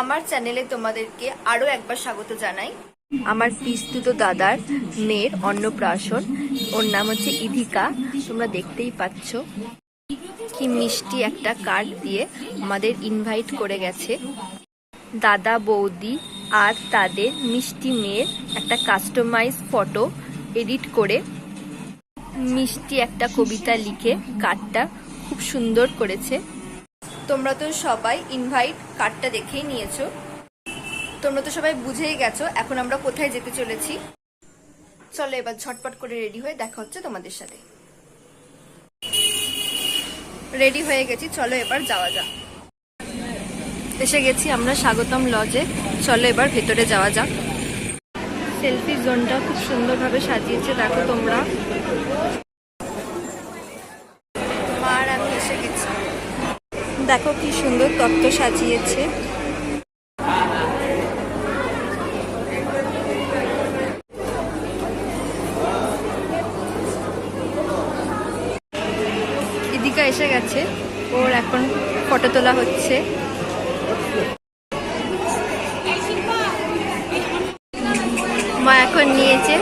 আমার চ্যানেলে তোমাদেরকে আরও একবার স্বাগত জানাই। আমার পিস্তুত দাদার মেয়ের অন্নপ্রাশন। ওর নাম হচ্ছে ইধিকা। তোমরা দেখতেই পাচ্ছ কি মিষ্টি একটা কার্ড দিয়ে আমাদের ইনভাইট করে গেছে। দাদা বৌদি আর তাদের মিষ্টি মেয়ের একটা কাস্টমাইজ ফটো এডিট করে মিষ্টি একটা কবিতা লিখে কার্ডটা খুব সুন্দর করেছে। তোমরা তো সবাই ইনভাইট কার্ডটা দেখেই নিয়েছো। তোমরা তো সবাই বুঝেই গেছো এখন আমরা কোথায় যেতে চলেছি। চলো এবার ঝটপট করে রেডি হয়ে দেখা হচ্ছে তোমাদের সাথে। রেডি হয়ে গেছি, চলো এবার যাওয়া যাক। এসে গেছি আমরা স্বাগতম লজে চলো এবার ভেতরে যাওয়া যাক। সেলফি জোনটা খুব সুন্দরভাবে সাজিয়েছে, দেখো তোমরা। মা আর আমি এসে গেছি। দেখো কি সুন্দর তত্ত্ব সাজিয়েছে। ইদিকা এসে গেছে, ওর এখন ফটো তোলা হচ্ছে। মা এখন নিয়েছে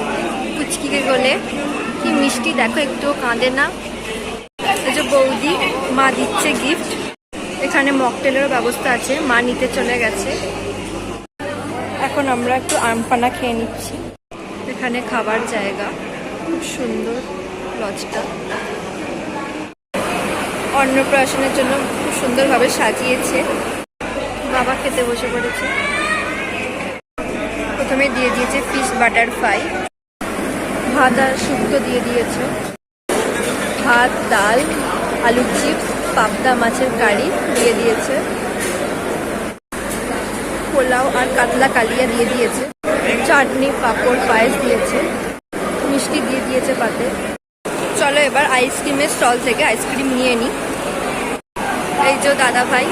পুচকিকে গলে। কি মিষ্টি, দেখো একটু কাঁদে না। বৌদি, মা দিচ্ছে গিফট এখানে মকটেলেরও ব্যবস্থা আছে মা নিতে চলে গেছে। এখন আমরা একটু আমপানা খেয়ে নিচ্ছি। এখানে খাবার জায়গা খুব সুন্দর লজটা অন্নপ্রাশনের জন্য খুব সুন্দরভাবে সাজিয়েছে। বাবা খেতে বসে পড়েছে। প্রথমে দিয়ে দিয়েছে ফিশ বাটার ফ্রাই ভাত আর শুক্তো দিয়ে দিয়েছে। ভাত ডাল আলু চিপস পাবদা মাছের কারি দিয়ে দিয়েছে। পোলাও আর কাতলা কালিয়া দিয়ে দিয়েছে। চাটনি, পাঁপড়, পায়েস দিয়েছে। মিষ্টি দিয়ে দিয়েছে পাতে। চলো এবার আইসক্রিমের স্টল থেকে আইসক্রিম নিয়ে নিই এই যে দাদা ভাই।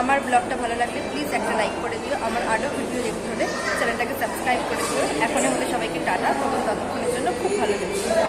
আমার ব্লগটা ভালো লাগলে প্লিজ একটা লাইক করে দিও। আমার আরও ভিডিও দেখতে হলে চ্যানেলটাকে সাবস্ক্রাইব করে দিও। এখনের মধ্যে সবাইকে টাটা। ততক্ষণের জন্য খুব ভালো লাগছে